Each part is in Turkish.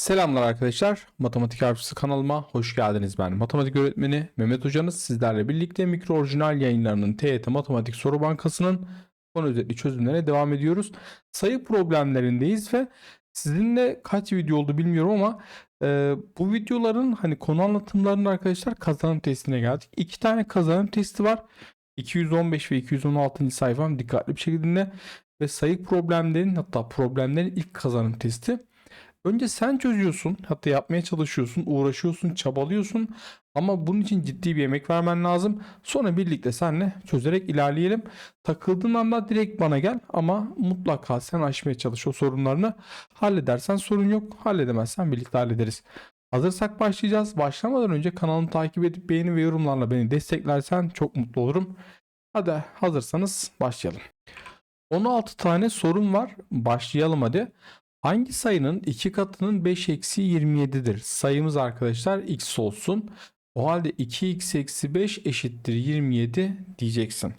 Selamlar arkadaşlar. Matematik Harfisi kanalıma hoş geldiniz. Ben matematik öğretmeni Mehmet Hocanız. Sizlerle birlikte mikro orijinal yayınlarının TYT Matematik Soru Bankası'nın konu özetli çözümlerine devam ediyoruz. Sayı problemlerindeyiz ve sizinle kaç video oldu bilmiyorum ama e, bu videoların hani konu anlatımlarının arkadaşlar kazanım testine geldik. İki tane kazanım testi var. 215 ve 216. sayfam dikkatli bir şekilde dinle. ve sayı problemlerin hatta problemlerin ilk kazanım testi. Önce sen çözüyorsun, hatta yapmaya çalışıyorsun, uğraşıyorsun, çabalıyorsun ama bunun için ciddi bir emek vermen lazım. Sonra birlikte seninle çözerek ilerleyelim. Takıldığın anda direkt bana gel ama mutlaka sen aşmaya çalış o sorunlarını. Halledersen sorun yok, halledemezsen birlikte hallederiz. Hazırsak başlayacağız. Başlamadan önce kanalımı takip edip beğeni ve yorumlarla beni desteklersen çok mutlu olurum. Hadi hazırsanız başlayalım. 16 tane sorun var. Başlayalım hadi. Hangi sayının iki katının 5 eksi 27'dir? Sayımız arkadaşlar x olsun. O halde 2x eksi 5 eşittir 27 diyeceksin.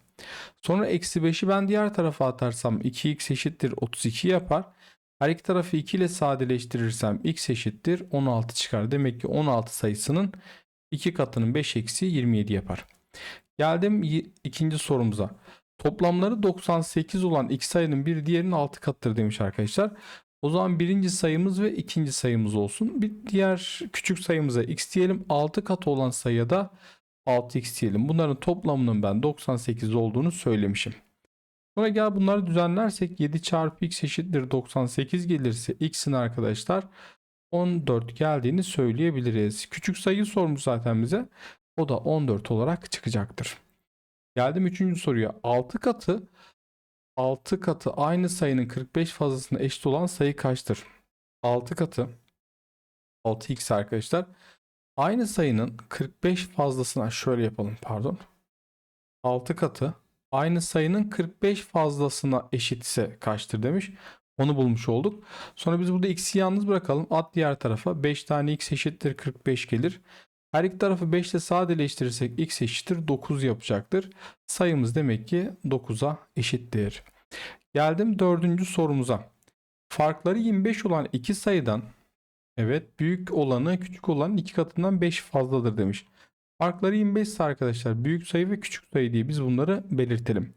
Sonra eksi 5'i ben diğer tarafa atarsam 2x eşittir 32 yapar. Her iki tarafı 2 ile sadeleştirirsem x eşittir 16 çıkar. Demek ki 16 sayısının iki katının 5 eksi 27 yapar. Geldim ikinci sorumuza. Toplamları 98 olan x sayının bir diğerinin 6 katıdır demiş arkadaşlar. O zaman birinci sayımız ve ikinci sayımız olsun. Bir diğer küçük sayımıza x diyelim. 6 katı olan sayıya da 6x diyelim. Bunların toplamının ben 98 olduğunu söylemişim. Sonra gel bunları düzenlersek 7 çarpı x eşittir 98 gelirse x'in arkadaşlar 14 geldiğini söyleyebiliriz. Küçük sayı sormuş zaten bize. O da 14 olarak çıkacaktır. Geldim 3. soruya. 6 katı 6 katı aynı sayının 45 fazlasına eşit olan sayı kaçtır? 6 katı 6x arkadaşlar. Aynı sayının 45 fazlasına şöyle yapalım pardon. 6 katı aynı sayının 45 fazlasına eşitse kaçtır demiş. Onu bulmuş olduk. Sonra biz burada x'i yalnız bırakalım. At diğer tarafa. 5 tane x eşittir 45 gelir. Her iki tarafı 5 ile sadeleştirirsek x eşittir 9 yapacaktır. Sayımız demek ki 9'a eşittir. Geldim dördüncü sorumuza. Farkları 25 olan iki sayıdan evet büyük olanı küçük olanın iki katından 5 fazladır demiş. Farkları 25 ise arkadaşlar büyük sayı ve küçük sayı diye biz bunları belirtelim.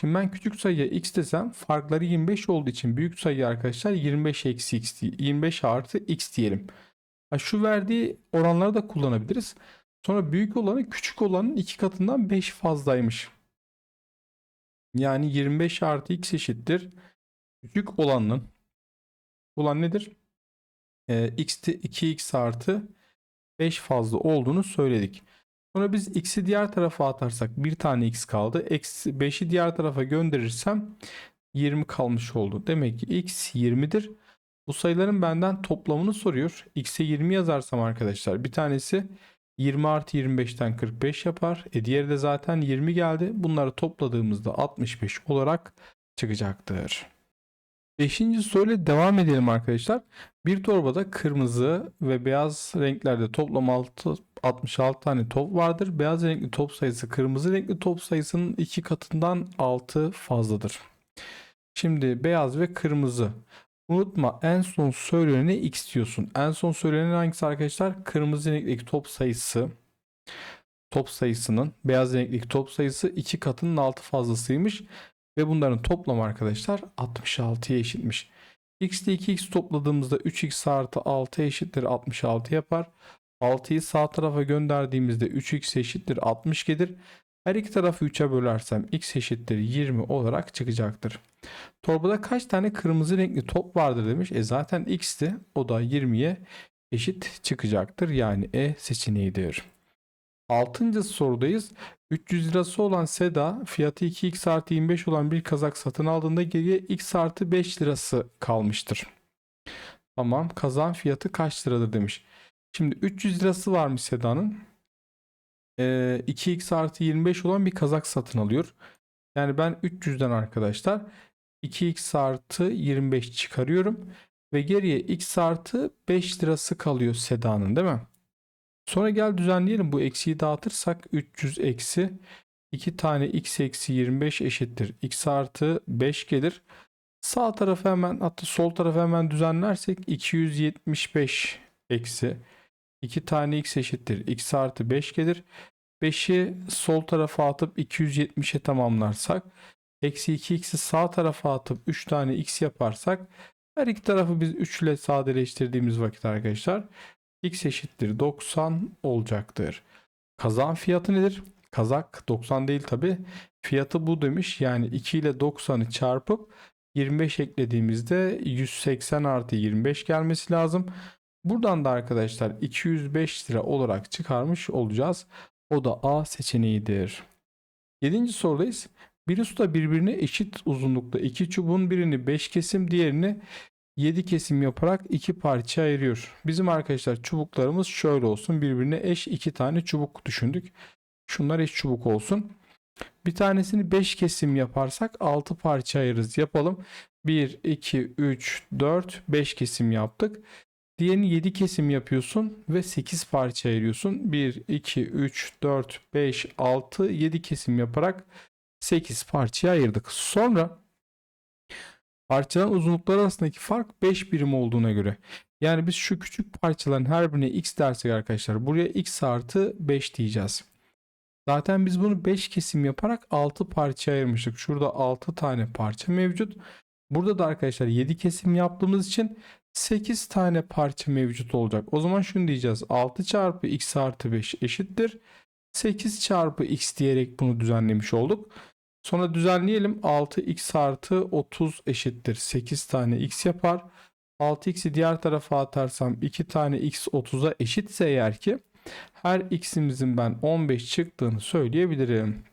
Şimdi ben küçük sayıya x desem farkları 25 olduğu için büyük sayı arkadaşlar 25 eksi x diye- 25 artı x diyelim. Şu verdiği oranları da kullanabiliriz. Sonra büyük olanı küçük olanın iki katından 5 fazlaymış. Yani 25 artı x eşittir. Küçük olanın olan nedir? Ee, x'ti 2x artı 5 fazla olduğunu söyledik. Sonra biz x'i diğer tarafa atarsak bir tane x kaldı. Eksi 5'i diğer tarafa gönderirsem 20 kalmış oldu. Demek ki x 20'dir. Bu sayıların benden toplamını soruyor. X'e 20 yazarsam arkadaşlar bir tanesi 20 artı 25'ten 45 yapar. E diğeri de zaten 20 geldi. Bunları topladığımızda 65 olarak çıkacaktır. Beşinci soruyla devam edelim arkadaşlar. Bir torbada kırmızı ve beyaz renklerde toplam 6, 66 tane top vardır. Beyaz renkli top sayısı kırmızı renkli top sayısının iki katından 6 fazladır. Şimdi beyaz ve kırmızı. Unutma en son söylenene x diyorsun. En son söylenen hangisi arkadaşlar? Kırmızı renkteki top sayısı top sayısının beyaz renkteki top sayısı iki katının altı fazlasıymış. Ve bunların toplamı arkadaşlar 66'ya eşitmiş. x ile 2x topladığımızda 3x artı 6 eşittir 66 yapar. 6'yı sağ tarafa gönderdiğimizde 3x eşittir 60 gelir. Her iki tarafı 3'e bölersem x eşittir 20 olarak çıkacaktır. Torbada kaç tane kırmızı renkli top vardır demiş. E zaten x'ti. O da 20'ye eşit çıkacaktır. Yani E seçeneğidir. Altıncı sorudayız. 300 lirası olan Seda fiyatı 2x artı 25 olan bir kazak satın aldığında geriye x artı 5 lirası kalmıştır. Tamam kazan fiyatı kaç liradır demiş. Şimdi 300 lirası varmış Seda'nın. Ee, 2x artı 25 olan bir kazak satın alıyor. Yani ben 300'den arkadaşlar 2x artı 25 çıkarıyorum. Ve geriye x artı 5 lirası kalıyor Seda'nın değil mi? Sonra gel düzenleyelim. Bu eksiği dağıtırsak 300 eksi 2 tane x eksi 25 eşittir. x artı 5 gelir. Sağ tarafı hemen hatta sol tarafı hemen düzenlersek 275 eksi 2 tane x eşittir. x artı 5 gelir. 5'i sol tarafa atıp 270'e tamamlarsak eksi 2x'i sağ tarafa atıp 3 tane x yaparsak her iki tarafı biz 3 ile sadeleştirdiğimiz vakit arkadaşlar x eşittir 90 olacaktır. Kazan fiyatı nedir? Kazak 90 değil tabi. Fiyatı bu demiş. Yani 2 ile 90'ı çarpıp 25 eklediğimizde 180 artı 25 gelmesi lazım. Buradan da arkadaşlar 205 lira olarak çıkarmış olacağız. O da A seçeneğidir. 7. sorudayız. Bir usta birbirine eşit uzunlukta iki çubuğun birini 5 kesim diğerini 7 kesim yaparak iki parça ayırıyor. Bizim arkadaşlar çubuklarımız şöyle olsun. Birbirine eş iki tane çubuk düşündük. Şunlar eş çubuk olsun. Bir tanesini 5 kesim yaparsak 6 parça ayırırız. Yapalım. 1, 2, 3, 4, 5 kesim yaptık. Diğerini 7 kesim yapıyorsun ve 8 parça ayırıyorsun. 1, 2, 3, 4, 5, 6, 7 kesim yaparak 8 parçaya ayırdık. Sonra parçaların uzunlukları arasındaki fark 5 birim olduğuna göre. Yani biz şu küçük parçaların her birine x dersek arkadaşlar buraya x artı 5 diyeceğiz. Zaten biz bunu 5 kesim yaparak 6 parça ayırmıştık. Şurada 6 tane parça mevcut. Burada da arkadaşlar 7 kesim yaptığımız için 8 tane parça mevcut olacak. O zaman şunu diyeceğiz. 6 çarpı x artı 5 eşittir. 8 çarpı x diyerek bunu düzenlemiş olduk. Sonra düzenleyelim. 6x artı 30 eşittir. 8 tane x yapar. 6x'i diğer tarafa atarsam 2 tane x 30'a eşitse eğer ki her x'imizin ben 15 çıktığını söyleyebilirim.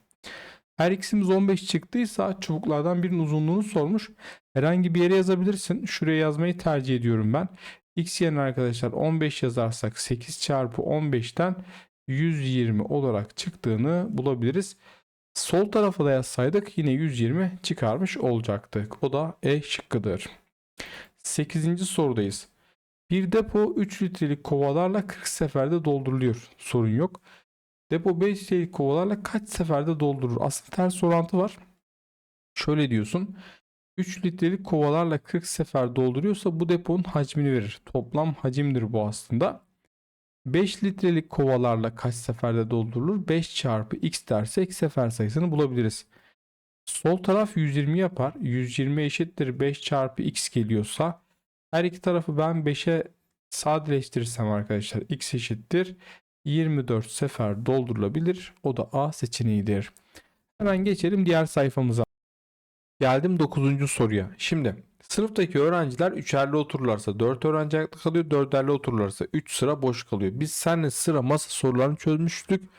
Her x'imiz 15 çıktıysa çubuklardan birinin uzunluğunu sormuş. Herhangi bir yere yazabilirsin. Şuraya yazmayı tercih ediyorum ben. x yerine arkadaşlar 15 yazarsak 8 çarpı 15'ten 120 olarak çıktığını bulabiliriz. Sol tarafa da yazsaydık yine 120 çıkarmış olacaktık. O da E şıkkıdır. 8. sorudayız. Bir depo 3 litrelik kovalarla 40 seferde dolduruluyor. Sorun yok. Depo 5 litrelik kovalarla kaç seferde doldurur? Aslında ters orantı var. Şöyle diyorsun. 3 litrelik kovalarla 40 sefer dolduruyorsa bu deponun hacmini verir. Toplam hacimdir bu aslında. 5 litrelik kovalarla kaç seferde doldurulur? 5 çarpı x dersek sefer sayısını bulabiliriz. Sol taraf 120 yapar. 120 eşittir 5 çarpı x geliyorsa her iki tarafı ben 5'e sadeleştirirsem arkadaşlar x eşittir 24 sefer doldurulabilir. O da A seçeneğidir. Hemen geçelim diğer sayfamıza. Geldim 9. soruya. Şimdi sınıftaki öğrenciler üçerli otururlarsa 4 öğrenci ayakta kalıyor. Dörderli otururlarsa 3 sıra boş kalıyor. Biz seninle sıra masa sorularını çözmüştük.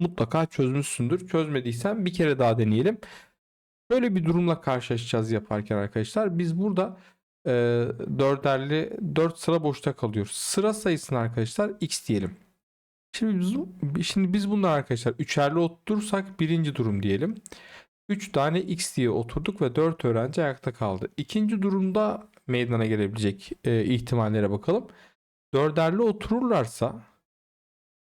Mutlaka çözmüşsündür. Çözmediysen bir kere daha deneyelim. Böyle bir durumla karşılaşacağız yaparken arkadaşlar. Biz burada e, dörderli 4 sıra boşta kalıyor. Sıra sayısını arkadaşlar x diyelim. Şimdi biz, şimdi biz bunlar arkadaşlar üçerli oturursak birinci durum diyelim. 3 tane x diye oturduk ve 4 öğrenci ayakta kaldı. İkinci durumda meydana gelebilecek e, ihtimallere bakalım. Dörderli otururlarsa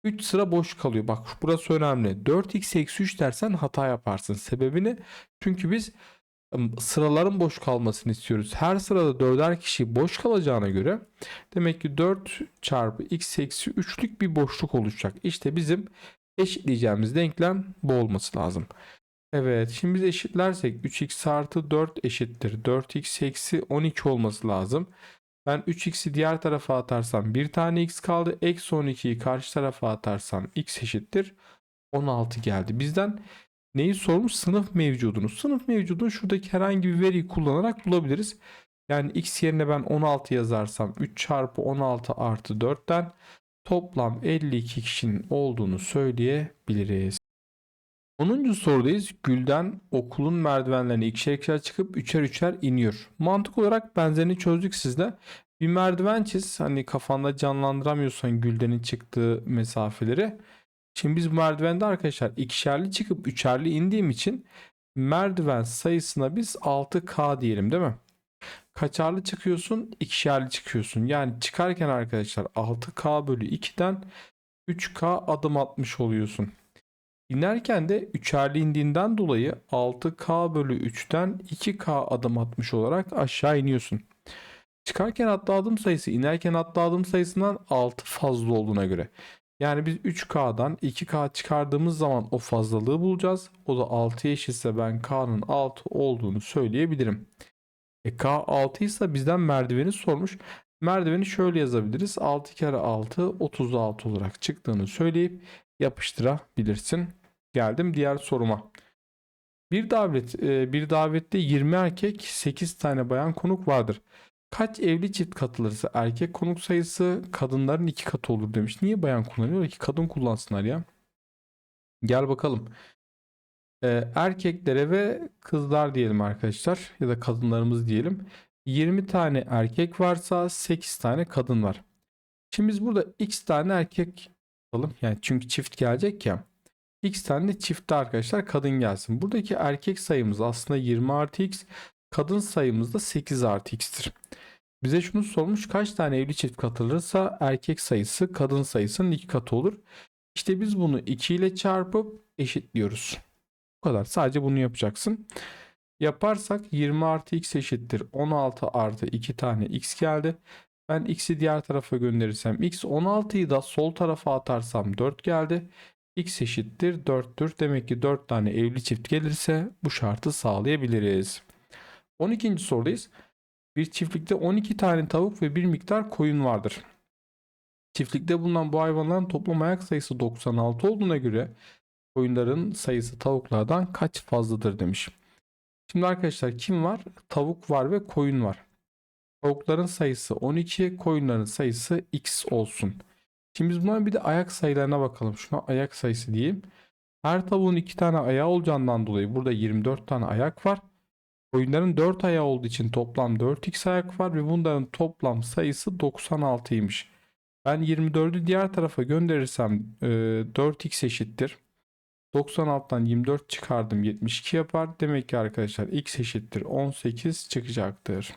3 sıra boş kalıyor. Bak burası önemli. 4x eksi 3 dersen hata yaparsın. Sebebini çünkü biz sıraların boş kalmasını istiyoruz. Her sırada dörder kişi boş kalacağına göre demek ki 4 çarpı x eksi 3'lük bir boşluk oluşacak. İşte bizim eşitleyeceğimiz denklem bu olması lazım. Evet şimdi biz eşitlersek 3x artı 4 eşittir. 4x eksi 12 olması lazım. Ben 3x'i diğer tarafa atarsam bir tane x kaldı. Eksi 12'yi karşı tarafa atarsam x eşittir. 16 geldi. Bizden neyi sormuş? Sınıf mevcudunu. Sınıf mevcudunu şuradaki herhangi bir veriyi kullanarak bulabiliriz. Yani x yerine ben 16 yazarsam 3 çarpı 16 artı 4'ten toplam 52 kişinin olduğunu söyleyebiliriz. 10. sorudayız. Gülden okulun merdivenlerine ikişer ikişer çıkıp üçer üçer iniyor. Mantık olarak benzerini çözdük sizle. Bir merdiven çiz. Hani kafanda canlandıramıyorsan Gülden'in çıktığı mesafeleri. Şimdi biz bu merdivende arkadaşlar ikişerli çıkıp üçerli indiğim için merdiven sayısına biz 6K diyelim değil mi? Kaçarlı çıkıyorsun, ikişerli çıkıyorsun. Yani çıkarken arkadaşlar 6K bölü 2'den 3K adım atmış oluyorsun. İnerken de üçerli indiğinden dolayı 6K bölü 3'ten 2K adım atmış olarak aşağı iniyorsun. Çıkarken attığı adım sayısı inerken attığı adım sayısından 6 fazla olduğuna göre. Yani biz 3K'dan 2K çıkardığımız zaman o fazlalığı bulacağız. O da 6'ya eşitse ben K'nın 6 olduğunu söyleyebilirim. E K 6 ise bizden merdiveni sormuş. Merdiveni şöyle yazabiliriz. 6 kere 6 36 olarak çıktığını söyleyip yapıştırabilirsin. Geldim diğer soruma. Bir davet e, bir davette 20 erkek 8 tane bayan konuk vardır. Kaç evli çift katılırsa erkek konuk sayısı kadınların iki katı olur demiş. Niye bayan kullanıyor ki kadın kullansınlar ya? Gel bakalım. Ee, erkeklere ve kızlar diyelim arkadaşlar ya da kadınlarımız diyelim. 20 tane erkek varsa 8 tane kadın var. Şimdi biz burada x tane erkek alalım. Yani çünkü çift gelecek ya. X tane de çifte arkadaşlar kadın gelsin. Buradaki erkek sayımız aslında 20 artı x. Kadın sayımız da 8 artı x'tir. Bize şunu sormuş kaç tane evli çift katılırsa erkek sayısı kadın sayısının iki katı olur. İşte biz bunu 2 ile çarpıp eşitliyoruz. Bu kadar. Sadece bunu yapacaksın. Yaparsak 20 artı x eşittir. 16 artı 2 tane x geldi. Ben x'i diğer tarafa gönderirsem x 16'yı da sol tarafa atarsam 4 geldi. x eşittir 4'tür. Demek ki 4 tane evli çift gelirse bu şartı sağlayabiliriz. 12. sorudayız. Bir çiftlikte 12 tane tavuk ve bir miktar koyun vardır. Çiftlikte bulunan bu hayvanların toplam ayak sayısı 96 olduğuna göre koyunların sayısı tavuklardan kaç fazladır demiş. Şimdi arkadaşlar kim var? Tavuk var ve koyun var. Tavukların sayısı 12, koyunların sayısı x olsun. Şimdi biz buna bir de ayak sayılarına bakalım. Şuna ayak sayısı diyeyim. Her tavuğun 2 tane ayağı olacağından dolayı burada 24 tane ayak var. Koyunların 4 ayağı olduğu için toplam 4x ayak var ve bunların toplam sayısı 96'ymış. Ben 24'ü diğer tarafa gönderirsem e, 4x eşittir. 96'dan 24 çıkardım 72 yapar. Demek ki arkadaşlar x eşittir 18 çıkacaktır.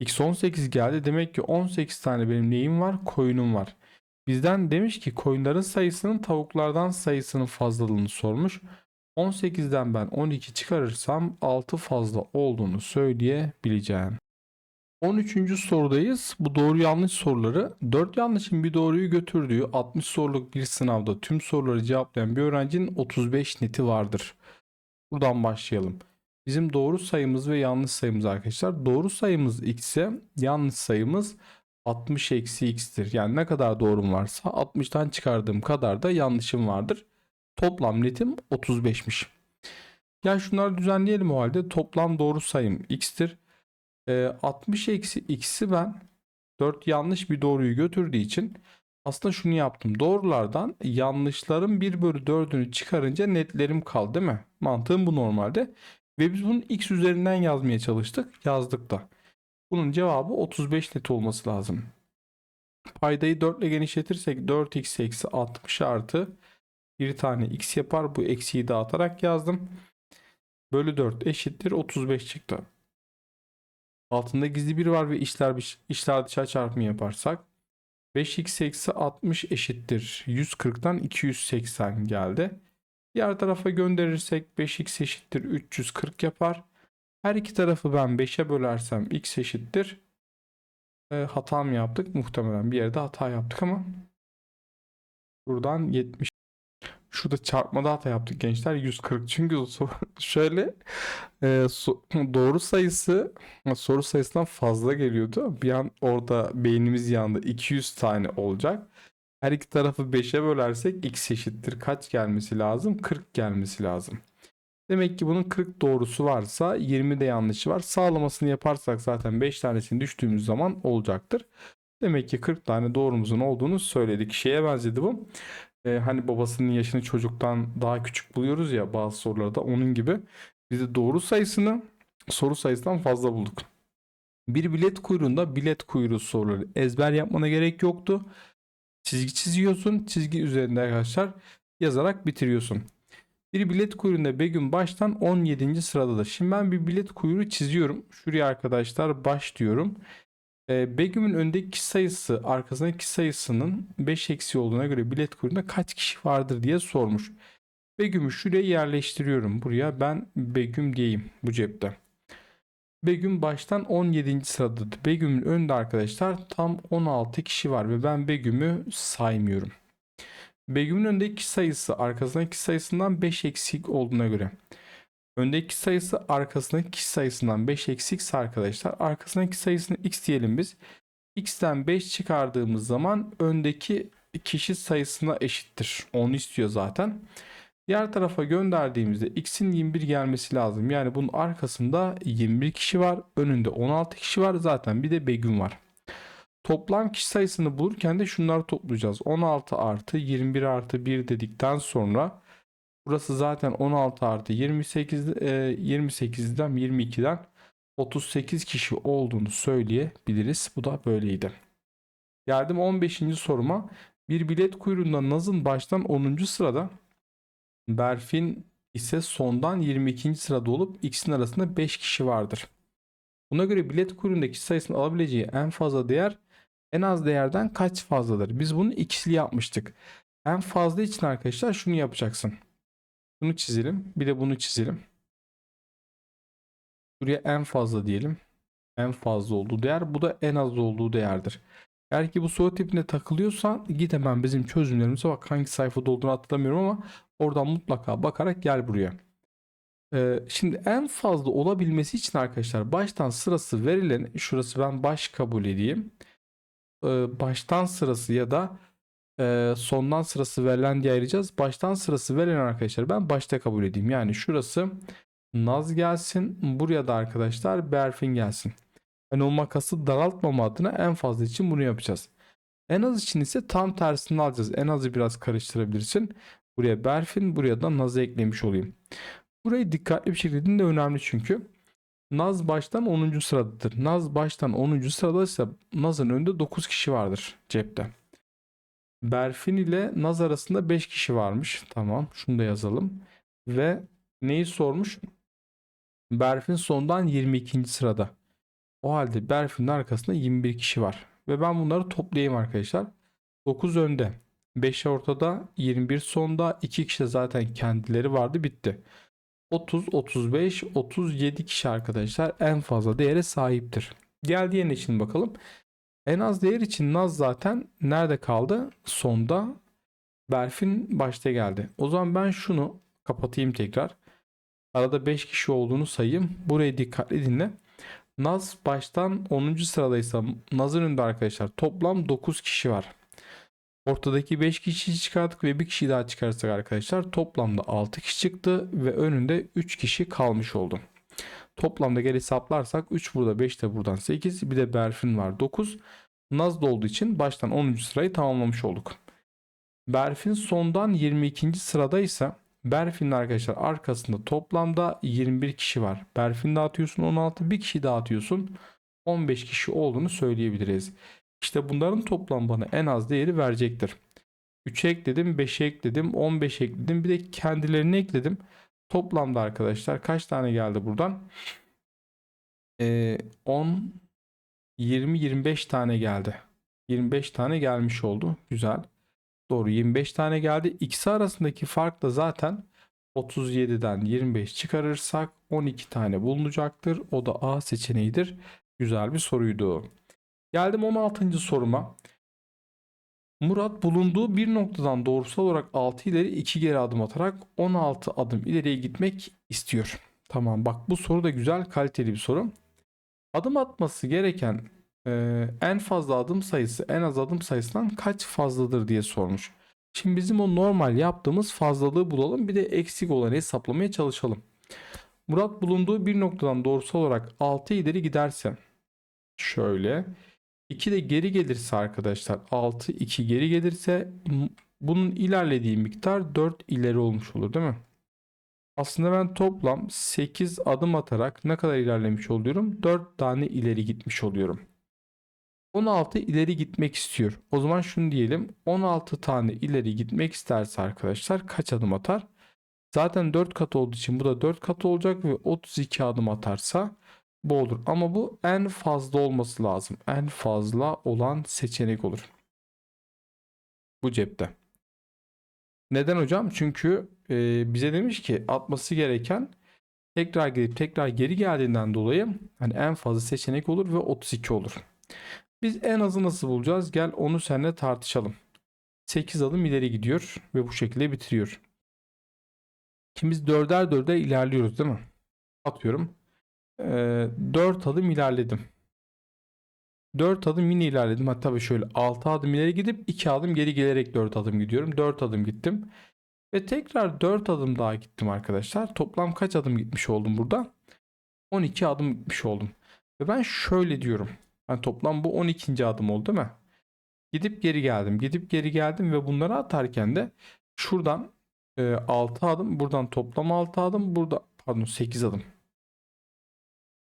x 18 geldi. Demek ki 18 tane benim neyim var? Koyunum var. Bizden demiş ki koyunların sayısının tavuklardan sayısının fazlalığını sormuş. 18'den ben 12 çıkarırsam 6 fazla olduğunu söyleyebileceğim. 13. sorudayız. Bu doğru yanlış soruları 4 yanlışın bir doğruyu götürdüğü 60 soruluk bir sınavda tüm soruları cevaplayan bir öğrencinin 35 neti vardır. Buradan başlayalım. Bizim doğru sayımız ve yanlış sayımız arkadaşlar. Doğru sayımız x ise yanlış sayımız 60 eksi x'tir. Yani ne kadar doğrum varsa 60'tan çıkardığım kadar da yanlışım vardır. Toplam netim 35'miş. Ya şunları düzenleyelim o halde. Toplam doğru sayım x'tir. Ee, 60 eksi x'i ben 4 yanlış bir doğruyu götürdüğü için aslında şunu yaptım. Doğrulardan yanlışların 1 bölü 4'ünü çıkarınca netlerim kaldı değil mi? Mantığım bu normalde. Ve biz bunu x üzerinden yazmaya çalıştık. Yazdık da. Bunun cevabı 35 net olması lazım. Paydayı 4 ile genişletirsek 4x eksi 60 artı bir tane x yapar. Bu eksiyi dağıtarak yazdım. Bölü 4 eşittir 35 çıktı. Altında gizli bir var ve işler, işler dışarı çarpımı yaparsak 5x eksi 60 eşittir. 140'tan 280 geldi. Diğer tarafa gönderirsek 5x eşittir 340 yapar. Her iki tarafı ben 5'e bölersem x eşittir. E, hata mı yaptık? Muhtemelen bir yerde hata yaptık ama buradan 70 Şurada çarpmada hata yaptık gençler 140 çünkü şöyle e, so, doğru sayısı soru sayısından fazla geliyordu. Bir an orada beynimiz yandı 200 tane olacak. Her iki tarafı 5'e bölersek x eşittir kaç gelmesi lazım? 40 gelmesi lazım. Demek ki bunun 40 doğrusu varsa 20 de yanlışı var. Sağlamasını yaparsak zaten 5 tanesini düştüğümüz zaman olacaktır. Demek ki 40 tane doğrumuzun olduğunu söyledik. Şeye benzedi bu e, hani babasının yaşını çocuktan daha küçük buluyoruz ya bazı sorularda onun gibi biz de doğru sayısını soru sayısından fazla bulduk. Bir bilet kuyruğunda bilet kuyruğu soruları ezber yapmana gerek yoktu. Çizgi çiziyorsun. Çizgi üzerinde arkadaşlar yazarak bitiriyorsun. Bir bilet kuyruğunda Begüm baştan 17. sıradadır. Şimdi ben bir bilet kuyruğu çiziyorum. Şuraya arkadaşlar baş diyorum. Ee, Begüm'ün öndeki kişi sayısı arkasındaki kişi sayısının 5 eksi olduğuna göre bilet kuyruğunda kaç kişi vardır diye sormuş. Begüm'ü şuraya yerleştiriyorum. Buraya ben Begüm diyeyim bu cepte. Begüm baştan 17. sıradadır. Begüm'ün önünde arkadaşlar tam 16 kişi var ve ben Begüm'ü saymıyorum. Begüm'ün öndeki kişi sayısı arkasındaki kişi sayısından 5 eksik olduğuna göre. Öndeki sayısı arkasındaki sayısından 5 eksikse arkadaşlar arkasındaki sayısını x diyelim biz. x'ten 5 çıkardığımız zaman öndeki kişi sayısına eşittir. Onu istiyor zaten. Diğer tarafa gönderdiğimizde x'in 21 gelmesi lazım. Yani bunun arkasında 21 kişi var. Önünde 16 kişi var. Zaten bir de Begüm var. Toplam kişi sayısını bulurken de şunları toplayacağız. 16 artı 21 artı 1 dedikten sonra burası zaten 16 artı 28 e, 28'den 22'den 38 kişi olduğunu söyleyebiliriz. Bu da böyleydi. Geldim 15. soruma. Bir bilet kuyruğunda Naz'ın baştan 10. sırada Berfin ise sondan 22. sırada olup ikisinin arasında 5 kişi vardır. Buna göre bilet kuyruğundaki sayısını alabileceği en fazla değer en az değerden kaç fazladır? Biz bunu ikisli yapmıştık. En fazla için arkadaşlar şunu yapacaksın. Bunu çizelim. Bir de bunu çizelim. Buraya en fazla diyelim. En fazla olduğu değer. Bu da en az olduğu değerdir. Eğer ki bu soru tipine takılıyorsan git hemen bizim çözümlerimize bak. Hangi sayfada olduğunu hatırlamıyorum ama oradan mutlaka bakarak gel buraya. Ee, şimdi en fazla olabilmesi için arkadaşlar baştan sırası verilen şurası ben baş kabul edeyim. Ee, baştan sırası ya da e, sondan sırası verilen diye ayıracağız. Baştan sırası verilen arkadaşlar ben başta kabul edeyim. Yani şurası Naz gelsin. Buraya da arkadaşlar Berfin gelsin. Yani o makası daraltmama adına en fazla için bunu yapacağız. En az için ise tam tersini alacağız. En azı biraz karıştırabilirsin. Buraya Berfin, buraya da Naz'ı eklemiş olayım. Burayı dikkatli bir şekilde dinle önemli çünkü. Naz baştan 10. sıradadır. Naz baştan 10. sıradaysa Naz'ın önünde 9 kişi vardır cepte. Berfin ile Naz arasında 5 kişi varmış. Tamam şunu da yazalım. Ve neyi sormuş? Berfin sondan 22. sırada. O halde Berfin'in arkasında 21 kişi var. Ve ben bunları toplayayım arkadaşlar. 9 önde. 5 ortada. 21 sonda. 2 kişi zaten kendileri vardı. Bitti. 30, 35, 37 kişi arkadaşlar en fazla değere sahiptir. Gel diğerine için bakalım. En az değer için Naz zaten nerede kaldı? Sonda. Berfin başta geldi. O zaman ben şunu kapatayım tekrar. Arada 5 kişi olduğunu sayayım. Burayı dikkatli dinle. Naz baştan 10. sıradaysa Naz'ın önünde arkadaşlar toplam 9 kişi var. Ortadaki 5 kişi çıkardık ve bir kişi daha çıkarırsak arkadaşlar toplamda 6 kişi çıktı ve önünde 3 kişi kalmış oldu. Toplamda geri hesaplarsak 3 burada 5 de buradan 8 bir de Berfin var 9. Naz da olduğu için baştan 10. sırayı tamamlamış olduk. Berfin sondan 22. sıradaysa Berfin'in arkadaşlar arkasında toplamda 21 kişi var. Berfin dağıtıyorsun 16 bir kişi dağıtıyorsun 15 kişi olduğunu söyleyebiliriz. İşte bunların toplam bana en az değeri verecektir. 3'e ekledim, 5'e ekledim, 15 ekledim. Bir de kendilerini ekledim. Toplamda arkadaşlar kaç tane geldi buradan? Ee, 10, 20, 25 tane geldi. 25 tane gelmiş oldu. Güzel. Doğru 25 tane geldi. İkisi arasındaki fark da zaten 37'den 25 çıkarırsak 12 tane bulunacaktır. O da A seçeneğidir. Güzel bir soruydu. Geldim 16. soruma. Murat bulunduğu bir noktadan doğrusal olarak 6 ileri 2 geri adım atarak 16 adım ileriye gitmek istiyor. Tamam bak bu soru da güzel kaliteli bir soru. Adım atması gereken e, en fazla adım sayısı en az adım sayısından kaç fazladır diye sormuş. Şimdi bizim o normal yaptığımız fazlalığı bulalım bir de eksik olanı hesaplamaya çalışalım. Murat bulunduğu bir noktadan doğrusal olarak 6 ileri giderse şöyle 2 de geri gelirse arkadaşlar 6 2 geri gelirse bunun ilerlediği miktar 4 ileri olmuş olur değil mi? Aslında ben toplam 8 adım atarak ne kadar ilerlemiş oluyorum? 4 tane ileri gitmiş oluyorum. 16 ileri gitmek istiyor. O zaman şunu diyelim. 16 tane ileri gitmek isterse arkadaşlar kaç adım atar? Zaten 4 kat olduğu için bu da 4 kat olacak ve 32 adım atarsa bu olur. Ama bu en fazla olması lazım. En fazla olan seçenek olur. Bu cepte. Neden hocam? Çünkü e, bize demiş ki atması gereken tekrar gidip tekrar geri geldiğinden dolayı hani en fazla seçenek olur ve 32 olur. Biz en azı nasıl bulacağız? Gel onu seninle tartışalım. 8 adım ileri gidiyor ve bu şekilde bitiriyor. Şimdi biz dörder dörder ilerliyoruz değil mi? Atıyorum. Ee, 4 adım ilerledim. 4 adım yine ilerledim. Hatta şöyle 6 adım ileri gidip 2 adım geri gelerek 4 adım gidiyorum. 4 adım gittim. Ve tekrar 4 adım daha gittim arkadaşlar. Toplam kaç adım gitmiş oldum burada? 12 adım gitmiş oldum. Ve ben şöyle diyorum. Yani toplam bu 12. adım oldu değil mi? Gidip geri geldim. Gidip geri geldim ve bunları atarken de şuradan e, 6 adım, buradan toplam 6 adım, burada pardon 8 adım.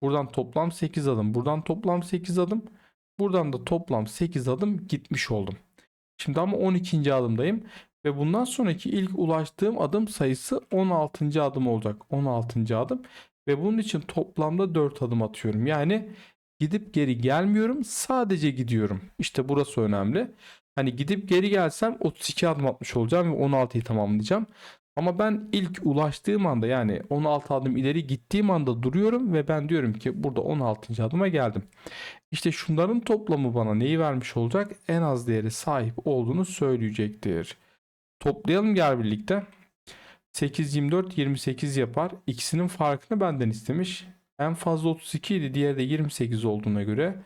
Buradan toplam 8 adım, buradan toplam 8 adım, buradan da toplam 8 adım gitmiş oldum. Şimdi ama 12. adımdayım ve bundan sonraki ilk ulaştığım adım sayısı 16. adım olacak. 16. adım ve bunun için toplamda 4 adım atıyorum. Yani gidip geri gelmiyorum, sadece gidiyorum. İşte burası önemli. Hani gidip geri gelsem 32 adım atmış olacağım ve 16'yı tamamlayacağım. Ama ben ilk ulaştığım anda yani 16 adım ileri gittiğim anda duruyorum ve ben diyorum ki burada 16. adıma geldim. İşte şunların toplamı bana neyi vermiş olacak? En az değeri sahip olduğunu söyleyecektir. Toplayalım gel birlikte. 8, 24, 28 yapar. İkisinin farkını benden istemiş. En fazla 32 idi. Diğeri de 28 olduğuna göre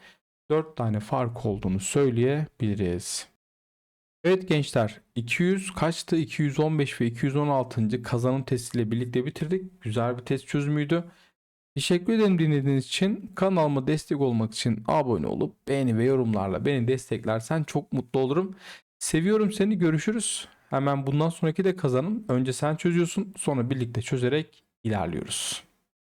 4 tane fark olduğunu söyleyebiliriz. Evet gençler 200 kaçtı? 215 ve 216. kazanım testiyle birlikte bitirdik. Güzel bir test çözümüydü. Teşekkür ederim dinlediğiniz için. Kanalıma destek olmak için abone olup beğeni ve yorumlarla beni desteklersen çok mutlu olurum. Seviyorum seni. Görüşürüz. Hemen bundan sonraki de kazanım. Önce sen çözüyorsun, sonra birlikte çözerek ilerliyoruz.